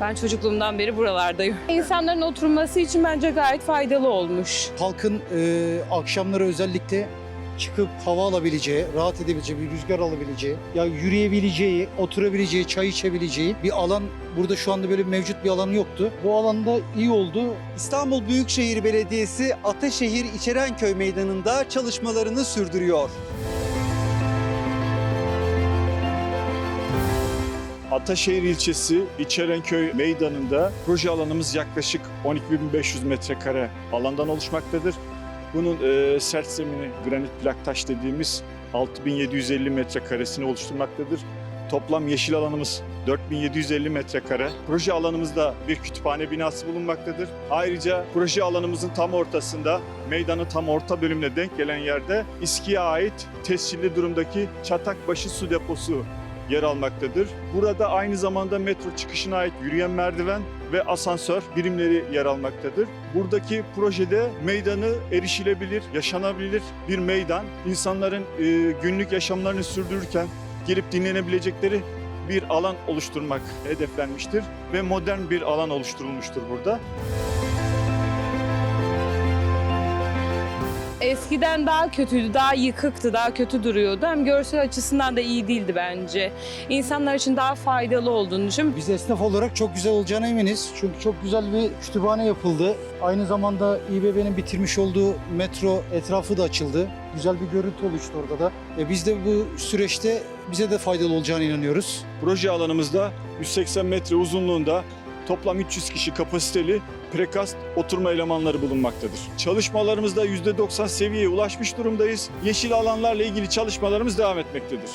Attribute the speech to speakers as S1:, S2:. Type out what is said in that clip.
S1: Ben çocukluğumdan beri buralardayım. İnsanların oturması için bence gayet faydalı olmuş.
S2: Halkın e, akşamları özellikle çıkıp hava alabileceği, rahat edebileceği, bir rüzgar alabileceği, ya yürüyebileceği, oturabileceği, çay içebileceği bir alan burada şu anda böyle mevcut bir alan yoktu. Bu alanda iyi oldu.
S3: İstanbul Büyükşehir Belediyesi Ataşehir İçerenköy Meydanı'nda çalışmalarını sürdürüyor.
S4: Ataşehir ilçesi İçerenköy meydanında proje alanımız yaklaşık 12.500 metrekare alandan oluşmaktadır. Bunun e, sert zemini granit plak taş dediğimiz 6.750 metrekaresini oluşturmaktadır. Toplam yeşil alanımız 4750 metrekare. Proje alanımızda bir kütüphane binası bulunmaktadır. Ayrıca proje alanımızın tam ortasında meydanın tam orta bölümüne denk gelen yerde İSKİ'ye ait tescilli durumdaki Çatakbaşı su deposu yer almaktadır. Burada aynı zamanda metro çıkışına ait yürüyen merdiven ve asansör birimleri yer almaktadır. Buradaki projede meydanı erişilebilir, yaşanabilir bir meydan. İnsanların e, günlük yaşamlarını sürdürürken gelip dinlenebilecekleri bir alan oluşturmak hedeflenmiştir ve modern bir alan oluşturulmuştur burada.
S1: Eskiden daha kötüydü, daha yıkıktı, daha kötü duruyordu. Hem görsel açısından da iyi değildi bence. İnsanlar için daha faydalı olduğunu düşünüyorum.
S2: Biz esnaf olarak çok güzel olacağına eminiz. Çünkü çok güzel bir kütüphane yapıldı. Aynı zamanda İBB'nin bitirmiş olduğu metro etrafı da açıldı. Güzel bir görüntü oluştu orada da. E biz de bu süreçte bize de faydalı olacağına inanıyoruz.
S4: Proje alanımızda 180 metre uzunluğunda toplam 300 kişi kapasiteli prekast oturma elemanları bulunmaktadır. Çalışmalarımızda %90 seviyeye ulaşmış durumdayız. Yeşil alanlarla ilgili çalışmalarımız devam etmektedir.